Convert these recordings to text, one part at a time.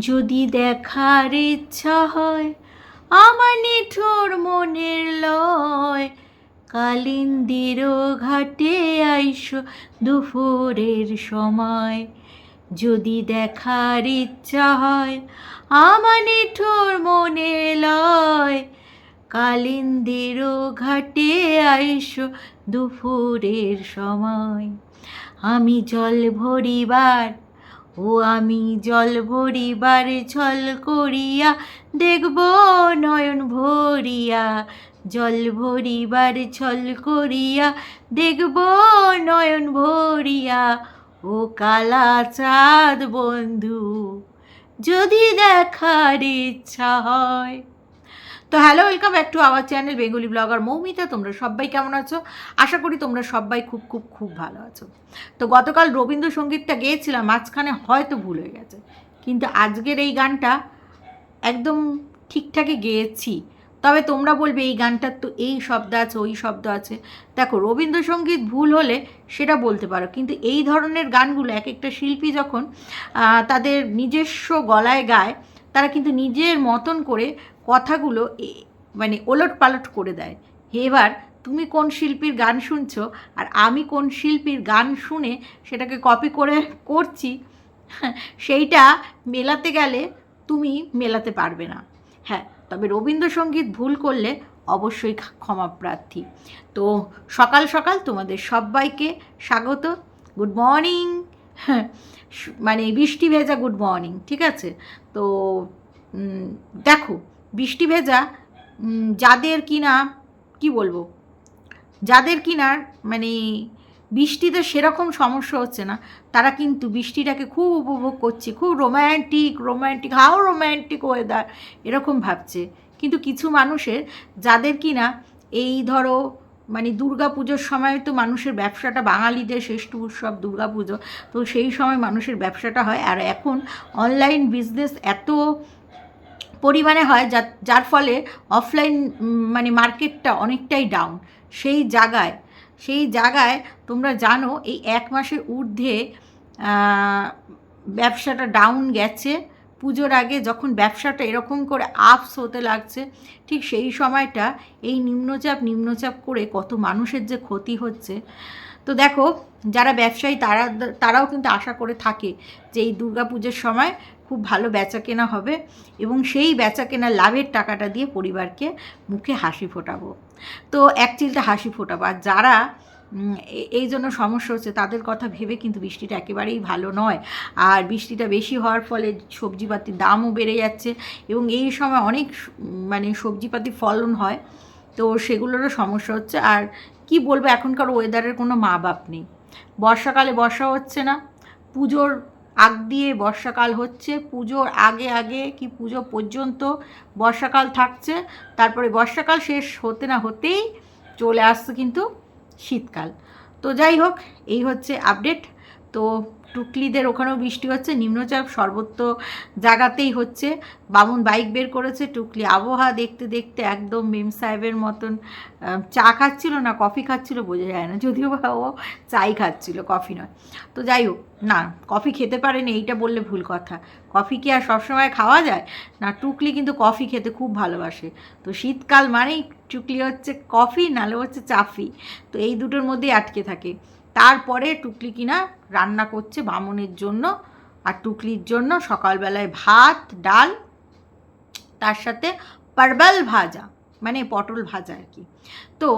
যদি দেখার ইচ্ছা হয়, আমার নিঠোর মনের লয়। কালিন্দির ঘাটে আইস দুপুরের সময়। যদি দেখার ইচ্ছা হয়, আমার নিঠোর মনে লয়। কালিন্দির ঘাটে আইস দুপুরের সময়। আমি জল ভরিবার ও আমি জল ভরিবার ছল করিয়া দেখব নয়ন ভরিয়া। জল ভরিবার ছল করিয়া দেখব নয়ন ভরিয়া। ও কালা চাঁদ বন্ধু, যদি দেখার ইচ্ছা হয় তো hello welcome back to our channel Bengali blogger Moumita তোমরা সবাই কেমন আছো? আশা করি তোমরা সবাই খুব খুব খুব ভালো আছো। তো গতকাল রবীন্দ্রসঙ্গীতটা গেয়েছিলাম, মাঝখানে হয়তো ভুল হয়ে গেছে। কিন্তু আজকের এই গানটা একদম ঠিকঠাকই গেয়েছি। তবে তোমরা বলবে, এই গানটার তো এই শব্দ আছে, ওই শব্দ আছে। দেখো, রবীন্দ্রসঙ্গীত ভুল হলে সেটা বলতে পারো। কিন্তু এই ধরনের গানগুলো এক একটা শিল্পী যখন তাদের নিজস্ব গলায় গায়, তারা কিন্তু নিজের মতন করে কথাগুলো মানে ওলট পালট করে দেয়। এবার, তুমি কোন শিল্পীর গান শুনছো? আর আমি কোন শিল্পীর গান শুনে সেটাকে কপি করে করছি? সেইটা মেলাতে গেলে তুমি মেলাতে পারবে না। হ্যাঁ তবে রবীন্দ্রসঙ্গীত ভুল করলে অবশ্যই ক্ষা- ক্ষমা প্রার্থী। তো সকাল সকাল তোমাদের সবাইকে স্বাগত। Good morning. মানে বৃষ্টি ভেজা গুড মর্নিং, ঠিক আছে? তো দেখো বৃষ্টি ভেজা যাদের কিনা, কি বলব? যাদের কিনার মানে বৃষ্টিতে সেরকম সমস্যা হচ্ছে না। তারা কিন্তু বৃষ্টিটাকে খুব উপভোগ করছে, খুব romantic romantic how romantic weather এরকম ভাবছে। কিন্তু কিছু মানুষের, যাদের কিনা, এই ধরো মানে দুর্গা পুজোর সময় তো মানুষের ব্যবসাটা বাঙালিদের শ্রেষ্ঠ উৎসব দুর্গা পুজো তো সেই সময় মানুষের ব্যবসাটা হয়। আর এখন অনলাইন বিজনেস এত পরিমাণে হয়, যা, যার ফলে অফলাইন মানে মার্কেটটা অনেকটাই ডাউন সেই জায়গায় সেই জায়গায় তোমরা জানো এই এক মাসের ঊর্ধ্বে ব্যবসাটা ডাউন গেছে। পুজোর আগে যখন ব্যবসাটা এরকম করে আপস হতে লাগছে, ঠিক সেই সময়টা এই নিম্নচাপ নিম্নচাপ করে কত মানুষের যে ক্ষতি হচ্ছে। তো দেখো, যারা ব্যবসায়ী তারা, তারাও কিন্তু আশা করে থাকে যে এই দুর্গাপুজোর সময় খুব ভালো বেচা কেনা হবে এবং সেই বেচা কেনার লাভের টাকাটা দিয়ে পরিবারকে মুখে হাসি ফোটাবো। তো এক চিলটা হাসি ফোটাবো। আর যারা এই জন্য সমস্যা হচ্ছে তাদের কথা ভেবে কিন্তু বৃষ্টিটা একেবারেই ভালো নয়। আর বৃষ্টিটা বেশি হওয়ার ফলে সবজিপাতির দামও বেড়ে যাচ্ছে এবং এই সময় অনেক মানে সবজিপাতি ফলন হয়। তো সেগুলোরও সমস্যা হচ্ছে। আর কি বলব, এখনকার ওয়েদারের কোনো মা বাপ নেই। বর্ষাকালে বর্ষা হচ্ছে না। পুজোর আগ দিয়ে বর্ষাকাল হচ্ছে, পুজোর আগে আগে কি পুজো পর্যন্ত বর্ষাকাল থাকছে, তারপরে বর্ষাকাল শেষ হতে না হতেই চলে আসছে কিন্তু শীতকাল। তো যাই হোক, এই হচ্ছে আপডেট তো টুকলিদের ওখানেও বৃষ্টি হচ্ছে, নিম্নচাপ সর্বত্র জায়গাতেই হচ্ছে। বামুন বাইক বের করেছে টুকলি। আবহাওয়া দেখতে দেখতে একদম মেম সাহেবের মতন চা খাচ্ছিল না, কফি খাচ্ছিল বোঝা যায় না, যদিও বা ও চাই খাচ্ছিল, কফি নয়। তো যাই হোক, না, কফি খেতে পারেনি, এইটা বললে ভুল কথা। কফি কি আর সবসময় খাওয়া যায়? না, টুকলি কিন্তু কফি খেতে খুব ভালোবাসে। তো শীতকাল মানেই টুকলি হচ্ছে কফি নালে হচ্ছে চাফি তো এই দুটোর মধ্যেই আটকে থাকে। তারপরে টুকলি কিনা রান্না করছে বামনের জন্য আর টুকলির জন্য সকালবেলায় ভাত, ডাল, তার সাথে পারবাল ভাজা মানে পটল ভাজা আর কি। তো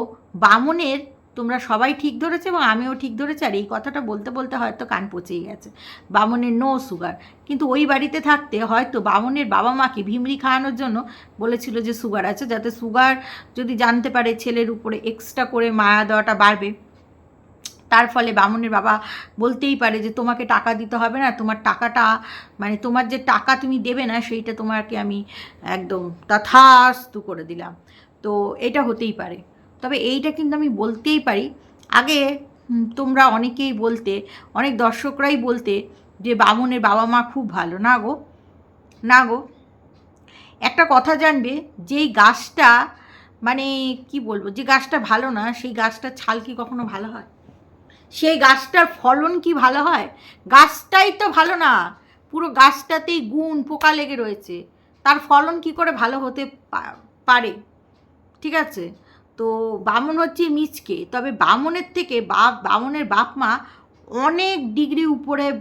বামনের তোমরা সবাই ঠিক ধরেছে এবং আমিও ঠিক ধরেছি আর এই কথাটা বলতে বলতে হয়তো কান পচেই গেছে। বামনের নো সুগার কিন্তু ওই বাড়িতে থাকতে হয়তো বামনের বাবা মাকে ভিমরি খাওয়ানোর জন্য বলেছিল যে সুগার আছে, যাতে সুগার যদি জানতে পারে ছেলের উপরে এক্সট্রা করে মায়া দেওয়াটা বাড়বে। তার ফলে বামনের বাবা বলতেই পারে যে, তোমাকে টাকা দিতে হবে না, তোমার টাকাটা মানে তোমার যে টাকা তুমি দেবে না, সেইটা তোমাকে আমি একদম তথাস্তু করে দিলাম। তো এটা হতেই পারে। তবে এইটা কিন্তু আমি বলতেই পারি। আগে তোমরা অনেকেই বলতে, অনেক দর্শকরাই বলতে যে, বামনের বাবা মা খুব ভালো। না গো না গো। একটা কথা জানবে, যেই গাছটা মানে কি বলব, যে গাছটা ভালো না, সেই গাছটার ছাল কি কখনো ভালো হয়? সেই গাছটার ফলন কি ভালো হয়? গাছটাই তো ভালো না। পুরো গাছটাতেই গুণ, পোকা লেগে রয়েছে। তার ফলন কি করে ভালো হতে পারে? ঠিক আছে? তো বামন হচ্ছে মিচকে। তবে বামনের থেকে বাপ, বামনের বাপ মা অনেক ডিগ্রি উপরে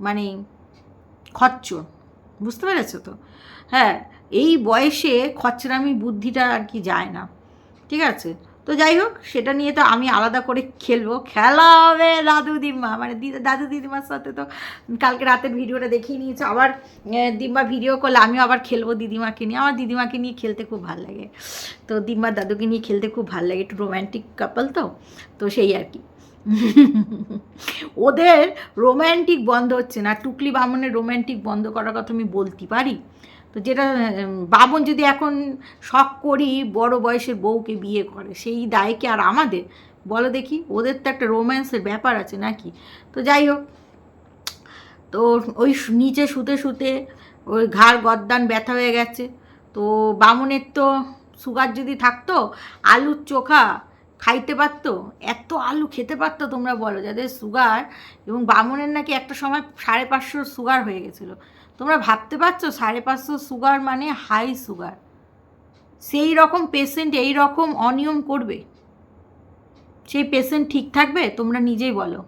মানে খচ্চর। বুঝতে পেরেছ তো? হ্যাঁ এই বয়সে খচ্চরামি বুদ্ধিটা আর কি যায় না। ঠিক আছে? তো যাই হোক সেটা নিয়ে তো আমি আলাদা করে খেলব। খেলা হবে দাদু দিদিমা মানে দিদা দাদু দিদিমার সাথে তো কালকে রাতের ভিডিওটা দেখিয়ে নিয়েছে। আবার দিদিমা ভিডিও করলে আমিও আবার খেলব দিদিমাকে নিয়ে। আমার দিদিমাকে নিয়ে খেলতে খুব ভালো লাগে। তো দিদিমার দাদুকে নিয়ে খেলতে খুব ভালো লাগে। একটু রোম্যান্টিক কাপল তো? তো সেই আর কি। ওদের রোম্যান্টিক বন্ধ হচ্ছে না। টুকলি বামনের রোম্যান্টিক বন্ধ করার কথা আমি বলতে পারি। তো যেটা বামন যদি এখন শখ করি বড় বয়সের বউকে বিয়ে করে, সেই দায় কি আর আমাদের? বলো দেখি, ওদের তো একটা রোম্যান্সের ব্যাপার আছে নাকি? তো যাই হোক, তো ওই নিচে শুতে শুতে ওই ঘাড় গদ্দান ব্যথা হয়ে গেছে। তো বামনের তো সুগার যদি থাকতো, আলুর চোখা খাইতে পারতো, এত আলু খেতে পারতো তোমরা বলো, যাদের সুগার, এবং বামনের নাকি একটা সময় সাড়ে পাঁচশোর সুগার হয়ে গেছিল। তোমরা ভাবতে পারছ সাড়ে পাঁচশো সুগার মানে হাই সুগার সেই রকম পেশেন্ট এই রকম অনিয়ম করবে? সেই পেশেন্ট ঠিক থাকবে? তোমরা নিজেই বলো।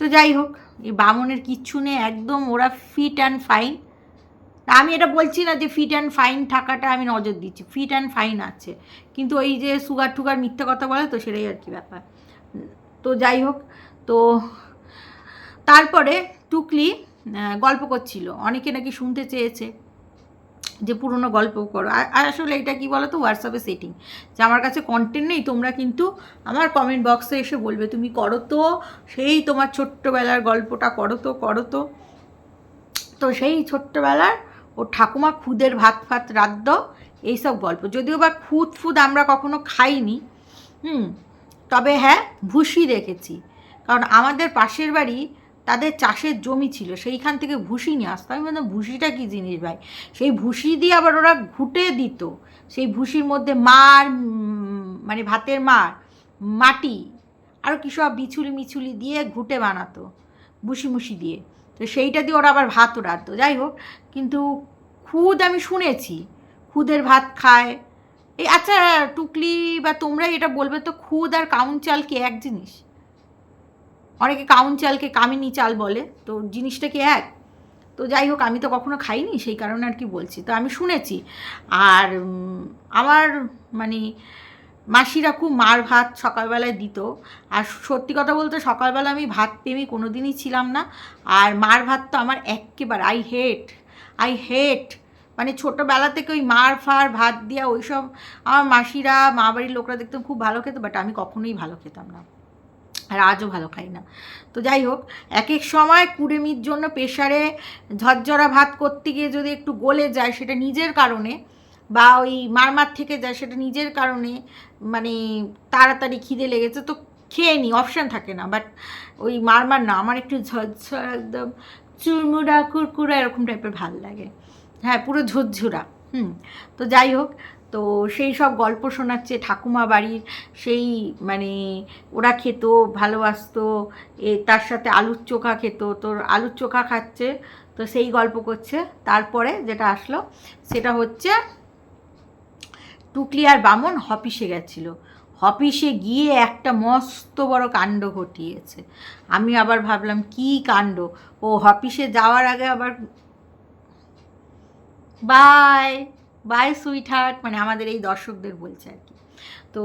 তো যাই হোক, এই বামনের কিচ্ছু নেই, একদম ওরা ফিট অ্যান্ড ফাইন আমি এটা বলছি না যে ফিট অ্যান্ড ফাইন থাকাটা আমি নজর দিচ্ছি ফিট অ্যান্ড ফাইন আছে। কিন্তু ওই যে সুগার টুগার মিথ্যে কথা বলে তো সেটাই আর কি ব্যাপার। তো যাই হোক, তো তারপরে টুকলি গল্প করছিল। অনেকে নাকি শুনতে চেয়েছে যে পুরনো গল্প করো। আর আসলে এটা কি বলো তো হোয়াটসঅ্যাপে সেটিং যে আমার কাছে কন্টেন্ট নেই, তোমরা কিন্তু আমার কমেন্ট বক্সে এসে বলবে, তুমি করো তো, সেই তোমার ছোট্টবেলার গল্পটা করো তো করো তো। তো সেই ছোট্টবেলার ও ঠাকুমা খুদের ভাত ফাত রাদ্দ এইসব গল্প। যদিও বা খুদ ফুদ আমরা কখনো খাইনি, হুম, তবে হ্যাঁ ভুসি দেখেছি। কারণ আমাদের পাশের বাড়ি তাদের চাষের জমি ছিল, সেইখান থেকে ভুসি নিয়ে আসতো। আমি বললাম, ভুসিটা কী জিনিস ভাই? সেই ভুসি দিয়ে আবার ওরা ঘুটে দিত। সেই ভুসির মধ্যে মার মানে ভাতের মার, মাটি আরও সব বিছুলি মিছুলি দিয়ে ঘুটে বানাতো মুসি দিয়ে। তো সেইটা দিয়ে ওরা আবার ভাতও রাখতো যাই হোক, কিন্তু খুদ আমি শুনেছি, খুদের ভাত খায়। এই আচ্ছা টুকলি বা তোমরা এটা বলবে তো, খুদ আর কাউন চাল কি এক জিনিস? অনেকে কাউন চালকে কামিনী চাল বলে, তো জিনিসটা কি এক? তো যাই হোক, আমি তো কখনো খাইনি, সেই কারণে আর কি বলছি। তো আমি শুনেছি। আর আমার মানে মাসিরা খুব মার ভাত সকালবেলায় দিত। আর সত্যি কথা বলতে, সকালবেলা আমি ভাত প্রেমী কোনো দিনই ছিলাম না। আর মার ভাত তো আমার একেবারে আই হেট আই হেট মানে ছোটোবেলা থেকে ওই মার ফার ভাত দিয়া ওইসব আমার মাসিরা, মা বাড়ির লোকরা দেখতাম খুব ভালো খেত বাট আমি কখনোই ভালো খেতাম না। আর আজও ভালো খাই না। তো যাই হোক এক এক সময় কুড়েমির জন্য প্রেশারে ঝরঝরা ভাত করতে গিয়ে যদি একটু গলে যায় সেটা নিজের কারণে বা ওই মারমার থেকে যায় সেটা নিজের কারণে মানে তাড়াতাড়ি খিদে লেগেছে, তো খেয়ে নিই অপশান থাকে না। বাট ওই মারমার না, আমার একটু ঝরঝরা একদম চুরমুড়া, কুরকুরা এরকম টাইপের ভালো লাগে। হ্যাঁ পুরো ঝুরঝুরা। হুম, তো যাই হোক তো সেই সব গল্প শোনাচ্ছে, ঠাকুমা বাড়ির সেই মানে ওরা খেত, ভালোবাসতো, এ তার সাথে আলুর চোখা খেত, তোর আলুর চোখা খাচ্ছে, তো সেই গল্প করছে। তারপরে যেটা আসলো, সেটা হচ্ছে টুকলি আর বামন হপিসে গেছিল। হপিসে গিয়ে একটা মস্ত বড় কাণ্ড ঘটিয়েছে। আমি আবার ভাবলাম, কি কাণ্ড? ও হপিসে যাওয়ার আগে আবার, বাই! বাই সুইট হার্ট মানে আমাদের এই দর্শকদের বলছে আর কি। তো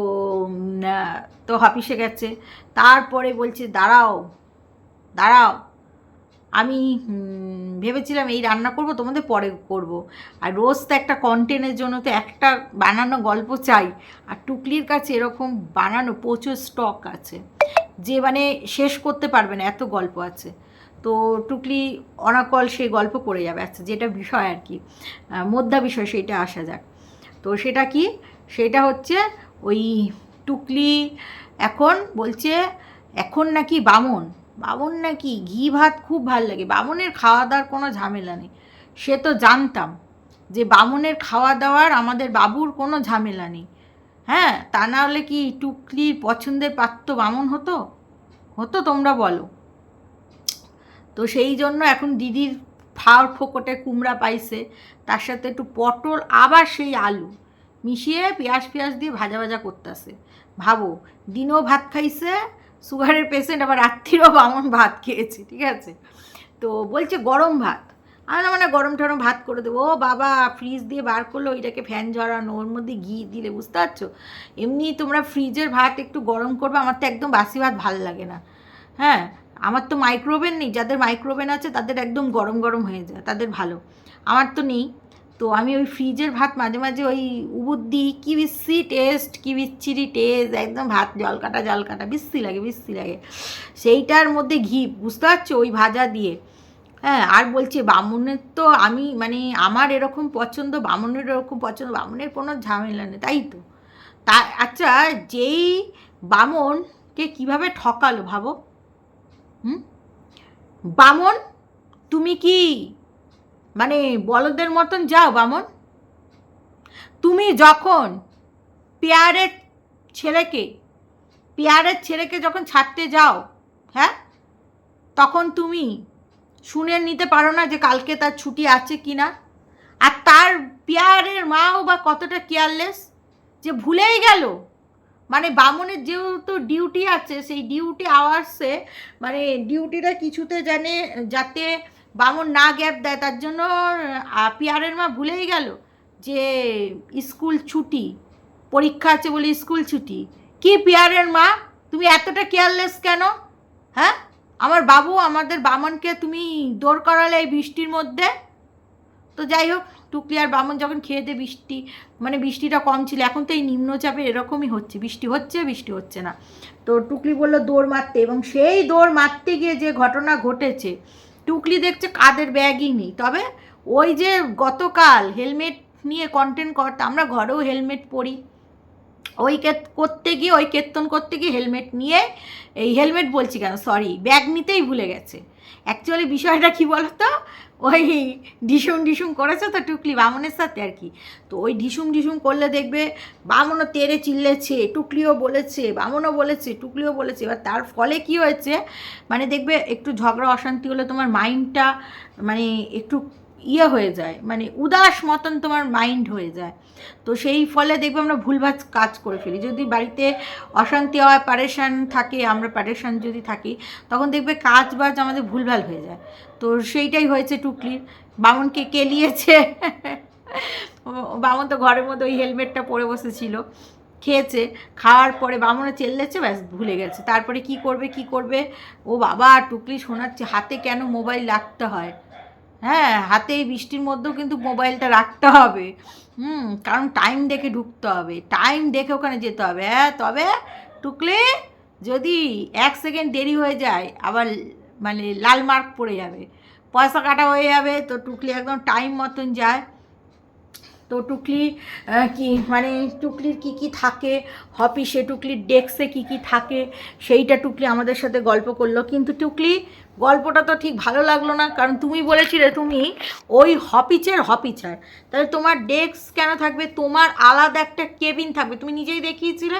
তো হপিসে গেছে। তারপরে বলছে, দাঁড়াও দাঁড়াও। আমি ভেবেছিলাম এই রান্না করব, তোমাদের পরে করব। আর রোজ তো একটা কন্টেন্টের জন্য তো একটা বানানো গল্প চাই। আর টুকলির কাছে এরকম বানানো প্রচুর স্টক আছে। যে মানে শেষ করতে পারবে না, এত গল্প আছে। তো টুকলি অনাকল সেই গল্প করে যাবে। আচ্ছা যেটা বিষয় আর কি মধ্যা বিষয় সেইটা আসা যাক। তো সেটা কি? সেটা হচ্ছে ওই টুকলি এখন বলছে, এখন নাকি বামন বামন নাকি ঘি ভাত খুব ভালো লাগে। বামনের খাওয়া দাওয়ার কোনো ঝামেলা নেই। সে তো জানতাম যে বামনের খাওয়া দাওয়ার আমাদের বাবুর কোনো ঝামেলা নেই। হ্যাঁ তা না হলে কি টুকলির পছন্দের পাত্র বামন হতো? হতো তোমরা বলো। তো সেই জন্য এখন দিদির ফাওয়ার ফোকটে কুমড়া পাইছে, তার সাথে একটু পটল, আবার সেই আলু মিশিয়ে পেঁয়াজ পেঁয়াজ দিয়ে ভাজা ভাজা করতেছে। ভাবো, দিনেও ভাত খাইছে, সুগারের পেশেন্ট আবার রাত্রিরও বামন ভাত খেয়েছে, ঠিক আছে? তো বলছে গরম ভাত। আমি না মানে গরম টরম ভাত করে দেবো। ও বাবা ফ্রিজ দিয়ে বার করল, ওইটাকে ফ্যান ঝরানো, ওর মধ্যে ঘি দিলে, বুঝতে পারছ? এমনি তোমরা ফ্রিজের ভাত একটু গরম করবে, আমার তো একদম বাসি ভাত ভালো লাগে না। হ্যাঁ? আমার তো মাইক্রোওভেন নেই, যাদের মাইক্রোওভেন আছে তাদের একদম গরম গরম হয়ে যায়, তাদের ভালো। আমার তো নেই। তো আমি ওই ফ্রিজের ভাত মাঝে মাঝে ওই উবুর দিই কী বিচ্ছি টেস্ট কি বিচ্ছিরি টেস্ট একদম ভাত জল কাটা জল কাটা বিস্সি লাগে বিস্সি লাগে। সেইটার মধ্যে ঘি, বুঝতে পারছ? ওই ভাজা দিয়ে। হ্যাঁ আর বলছে বামুনের তো আমি মানে আমার এরকম পছন্দ, বামুনের এরকম পছন্দ, বামুনের কোনো ঝামেলা নেই, তাই তো? তা আচ্ছা যেই বামনকে কীভাবে ঠকালো ভাবো? বামন, তুমি কি মানে বলদের মতন যাও বামন। তুমি যখন পেয়ারের ছেলেকে পেয়ারের ছেলেকে যখন ছাড়তে যাও হ্যাঁ? তখন তুমি শুনে নিতে পারো না যে কালকে তার ছুটি আছে কি না আর তার পেয়ারের মাও বা কতটা কেয়ারলেস যে ভুলেই গেল। মানে বামনের যেহেতু ডিউটি আছে, সেই ডিউটি আওয়ার্সে মানে ডিউটিটা কিছুতে জানে, যাতে বামন না গ্যাপ দেয়, তার জন্য পিয়ারের মা ভুলেই গেল যে স্কুল ছুটি, পরীক্ষা আছে বলে স্কুল ছুটি। কি পিয়ারের মা? তুমি এতটা কেয়ারলেস কেন? হ্যাঁ? আমার বাবু আমাদের বামনকে তুমি দৌড় করালে এই বৃষ্টির মধ্যে? তো যাই হোক, টুকলি আর বামন যখন খেয়ে দিয়ে বৃষ্টি মানে বৃষ্টিটা কম ছিল, এখন তো এই নিম্নচাপে এরকমই হচ্ছে। বৃষ্টি হচ্ছে বৃষ্টি হচ্ছে না। তো টুকলি বলল দৌড় মারতে এবং সেই দৌড় মারতে গিয়ে যে ঘটনা ঘটেছে, টুকলি দেখছে কাদের ব্যাগই নেই। তবে ওই যে গতকাল হেলমেট নিয়ে কন্টেন্ট করতে আমরা ঘরেও হেলমেট পরি। ওই করতে গিয়ে, ওই কীর্তন করতে গিয়ে হেলমেট নিয়ে, এই হেলমেট বলছি কেন? সরি ব্যাগ নিতেই ভুলে গেছে। অ্যাকচুয়ালি বিষয়টা কি বলতো? ওই ঢিসুম ঢিসুম করেছে তো টুকলি বামনের সাথে আর কি। তো ওই ঢিসুম ঢিসুম করলে দেখবে বামনও তেরে চিল্লেছে, টুকলিও বলেছে, বামনও বলেছে, টুকলিও বলেছে। এবার তার ফলে কি হয়েছে? মানে দেখবে একটু ঝগড়া, অশান্তি হলে তোমার মাইন্ডটা মানে একটু ইয়ে হয়ে যায় মানে উদাস মতন তোমার মাইন্ড হয়ে যায়। তো সেই ফলে দেখবে আমরা ভুলভাজ কাজ করে ফেলি। যদি বাড়িতে অশান্তি হয়, পারেশান থাকে, আমরা পারেশান যদি থাকি, তখন দেখবে কাজ বাজ আমাদের ভুলভাল হয়ে যায়। তো সেইটাই হয়েছে টুকলির। বামনকে কেলিয়েছে বামন তো ঘরের মধ্যে ওই হেলমেটটা পরে বসেছিল। খেয়েছে, খাওয়ার পরে বামনে চেল্লেছে, ব্যাস ভুলে গেছে। তারপরে কি করবে কি করবে? ও বাবা, টুকলি শোনাচ্ছে, হাতে কেন মোবাইল রাখতে হয়? হ্যাঁ হাতে এই বৃষ্টির মধ্যেও কিন্তু মোবাইলটা রাখতে হবে। হুম, কারণ টাইম দেখে ঢুকতে হবে। টাইম দেখে ওখানে যেতে হবে। হ্যাঁ তবে টুকলে যদি এক সেকেন্ড দেরি হয়ে যায়, আবার মানে লাল মার্ক পড়ে যাবে। পয়সা কাটা হয়ে যাবে, তো টুকলে একদম টাইম মতন যায়। তো টুকলি কি মানে টুকলির কি কি থাকে অফিসে টুকলির ডেস্কে কি কি থাকে, সেইটা টুকলি আমাদের সাথে গল্প করল। কিন্তু টুকলি, গল্পটা তো ঠিক ভালো লাগল না, কারণ তুমি বলেছিলে তুমি ওই হপিচের হপিচার তাহলে তোমার ডেস্ক কেন থাকবে? তোমার আলাদা একটা কেবিন থাকবে। তুমি নিজেই দেখিয়েছিলে,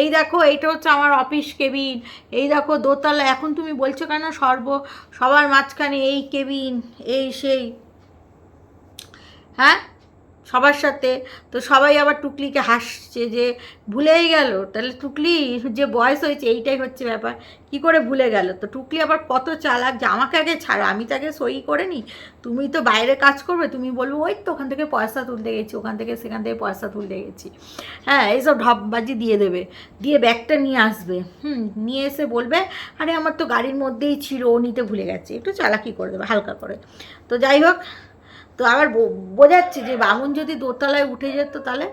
এই দেখো, এইটা হচ্ছে আমার অফিস কেবিন, এই দেখো, দোতলা, এখন তুমি বলছো কেন সর্ব, সবার মাঝখানে এই কেবিন, এই সেই হ্যাঁ? সবার সাথে। তো সবাই আবার টুকলিকে হাসছে যে, ভুলেই গেল। তাহলে টুকলি যে বয়স হয়েছে, এইটাই হচ্ছে ব্যাপার। কি করে ভুলে গেল? তো টুকলি আবার কত চালাক যে, আমাকে আগে ছাড়ো, আমি তাকে সই করে নিই। তুমি তো বাইরে কাজ করবে, তুমি বলব, ওই তো ওখান থেকে পয়সা তুলতে গেছি, ওখান থেকে সেখান থেকে পয়সা তুলতে গেছি। হ্যাঁ এইসব ঢপবাজি দিয়ে দেবে। দিয়ে ব্যাগটা নিয়ে আসবে। হুম, নিয়ে এসে বলবে, আরে, আমার তো গাড়ির মধ্যেই ছিল, ও নিতে ভুলে গেছে। একটু চালাকি করে দেবে, হালকা করে। তো যাই হোক তো আবার বোঝাচ্ছে যে বামুন যদি দোতলায় উঠে যেত তাহলে,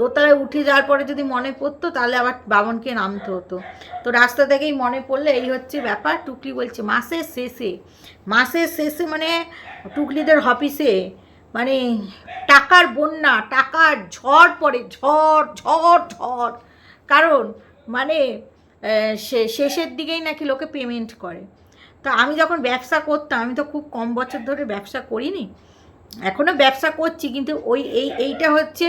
দোতলায় উঠে যাওয়ার পরে যদি মনে পড়তো তাহলে আবার বামনকে নামতে হতো। তো রাস্তা থেকেই মনে পড়লে এই হচ্ছে ব্যাপার, টুকলি বলছে মাসের শেষে মাসের শেষে মানে টুকলিদের অফিসে মানে টাকার বন্যা, টাকার ঝড় পড়ে, ঝড় ঝড় ঝড়। কারণ মানে শেষের দিকেই নাকি লোকে পেমেন্ট করে। তো আমি যখন ব্যবসা করতাম, আমি তো খুব কম বছর ধরে ব্যবসা করিনি এখনও ব্যবসা করছি, কিন্তু ওই এই, এইটা হচ্ছে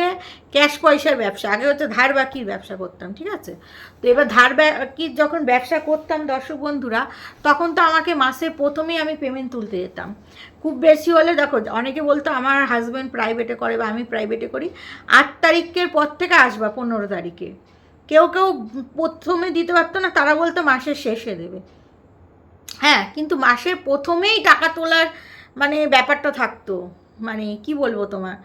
ক্যাশ পয়সার ব্যবসা। আগে হচ্ছে ধার বাকির ব্যবসা করতাম, ঠিক আছে? তো এবার ধার বাকির যখন ব্যবসা করতাম দর্শক বন্ধুরা, তখন তো আমাকে মাসের প্রথমেই আমি পেমেন্ট তুলতে যেতাম। খুব বেশি হলে দেখো, অনেকে বলতো আমার হাজব্যান্ড প্রাইভেটে করে বা আমি প্রাইভেটে করি, আট তারিখের পর থেকে আসবা, পনেরো তারিখে। কেউ কেউ প্রথমে দিতে পারতো না, তারা বলতো মাসের শেষে দেবে। হ্যাঁ কিন্তু মাসের প্রথমেই টাকা তোলার মানে ব্যাপারটা থাকতো। মানে কি বলব তোমার?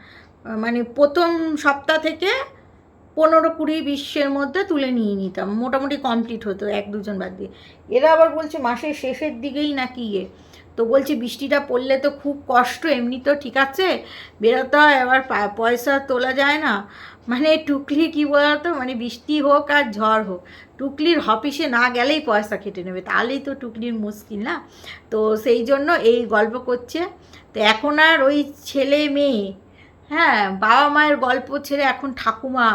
মানে প্রথম সপ্তাহ থেকে পনেরো কুড়ি বিশ্বের মধ্যে তুলে নিয়ে নিতাম, মোটামুটি কমপ্লিট হতো, এক দুজন বাদ দিয়ে। এরা আবার বলছে মাসের শেষের দিকেই নাকি ইয়ে। তো বলছে বৃষ্টিটা পড়লে তো খুব কষ্ট, এমনি তো ঠিক আছে, বেরোতে হয়, আবার পয়সা তোলা যায় না। মানে টুকলি কি বলতো মানে বৃষ্টি হোক আর ঝড় হোক, টুকলির অফিসে না গেলেই পয়সা কেটে নেবে, তাহলেই তো টুকলির মুশকিল না? তো সেই জন্য এই গল্প করছে। তো এখন আর ওই ছেলে মেয়ে হ্যাঁ বাবা মায়ের গল্প ছেড়ে এখন ঠাকুমা,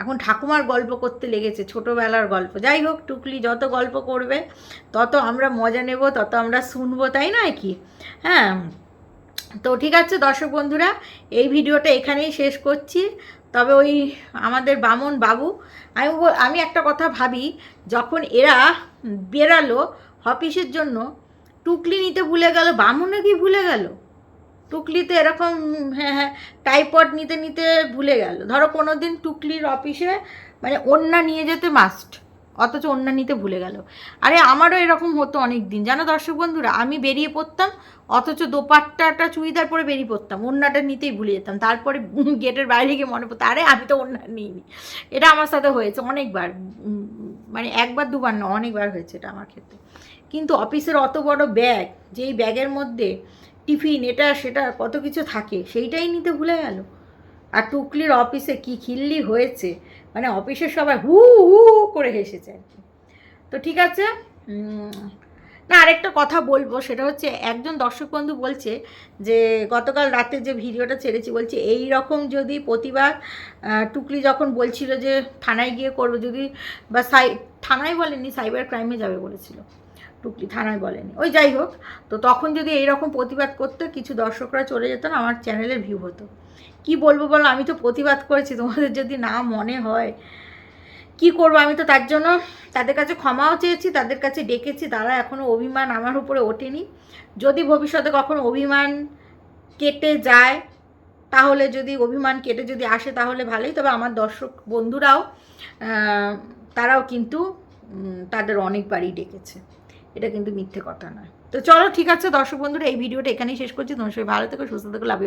এখন ঠাকুমার গল্প করতে লেগেছে, ছোটোবেলার গল্প। যাই হোক, টুকলি যত গল্প করবে, তত আমরা মজা নেব, তত আমরা শুনব, তাই নয় কি? হ্যাঁ তো ঠিক আছে দর্শক বন্ধুরা, এই ভিডিওটা এখানেই শেষ করছি। তবে ওই আমাদের বামন বাবু, আমি আমি একটা কথা ভাবি, যখন এরা বেরালো অফিসের জন্য টুকলি নিতে ভুলে গেল বামুনে কি ভুলে গেল? টুকলিতে এরকম হ্যাঁ হ্যাঁ টাইপড নিতে নিতে ভুলে গেল। ধরো কোনো দিন টুকলির অফিসে মানে অন্যা নিয়ে যেতে মাস্ট অথচ ওন্না নিতে ভুলে গেল। আরে আমারও এরকম হতো অনেক দিন জানো দর্শক বন্ধুরা, আমি বেরিয়ে পড়তাম, অথচ দোপাট্টাটা চুড়িদার পরে বেরিয়ে পড়তাম ওন্নাটা নিতেই ভুলে যেতাম। তারপরে গেটের বাইরে গিয়ে মনে পড়তো, আরে আমি তো ওন্না নিইনি। এটা আমার সাথে হয়েছে অনেকবার মানে একবার, দুবার না, অনেকবার হয়েছে এটা আমার ক্ষেত্রে। কিন্তু অফিসের অত বড় ব্যাগ, যেই ব্যাগের মধ্যে টিফিন, এটা, সেটা, কত কিছু থাকে, সেইটাই নিতে ভুলে গেল। আর টুকলির অফিসে কি খিল্লি হয়েছে? মানে অফিসের সবাই হু হু করে হেসেছে আর কি। তো ঠিক আছে না আরেকটা কথা বলব, সেটা হচ্ছে একজন দর্শক বন্ধু বলছে যে, গতকাল রাতে যে ভিডিওটা ছেড়েছি, বলছে এই রকম যদি প্রতিবার টুকলি যখন বলছিল যে থানায় গিয়ে করব, যদি বা সাই, থানায় বলেনি সাইবার ক্রাইমে যাবে বলেছিল। টুকলি থানায় বলেনি। ওই যাই হোক, তো তখন যদি এইরকম প্রতিবাদ করতে, কিছু দর্শকরা চলে যেত না, আমার চ্যানেলের ভিউ হতো। কি বলব বলো, আমি তো প্রতিবাদ করেছি, তোমাদের যদি না মনে হয়, কি করব আমি তো তার জন্য তাদের কাছে ক্ষমাও চেয়েছি, তাদের কাছে ডেকেছি, তারা এখনও অভিমান আমার উপরে ওঠেনি। যদি ভবিষ্যতে কখনো অভিমান কেটে যায়, তাহলে যদি অভিমান কেটে যদি আসে, তাহলে ভালোই। তবে আমার দর্শক বন্ধুরাও তারাও কিন্তু তাদের অনেকবারই ডেকেছে। এটা কিন্তু মিথ্যে কথা নয়। তো চলো ঠিক আছে, দর্শক বন্ধুরা, এই ভিডিওটা এখানেই শেষ করছি। তোমার সবাই ভালো থেকো, সুস্থ থেকো লাভ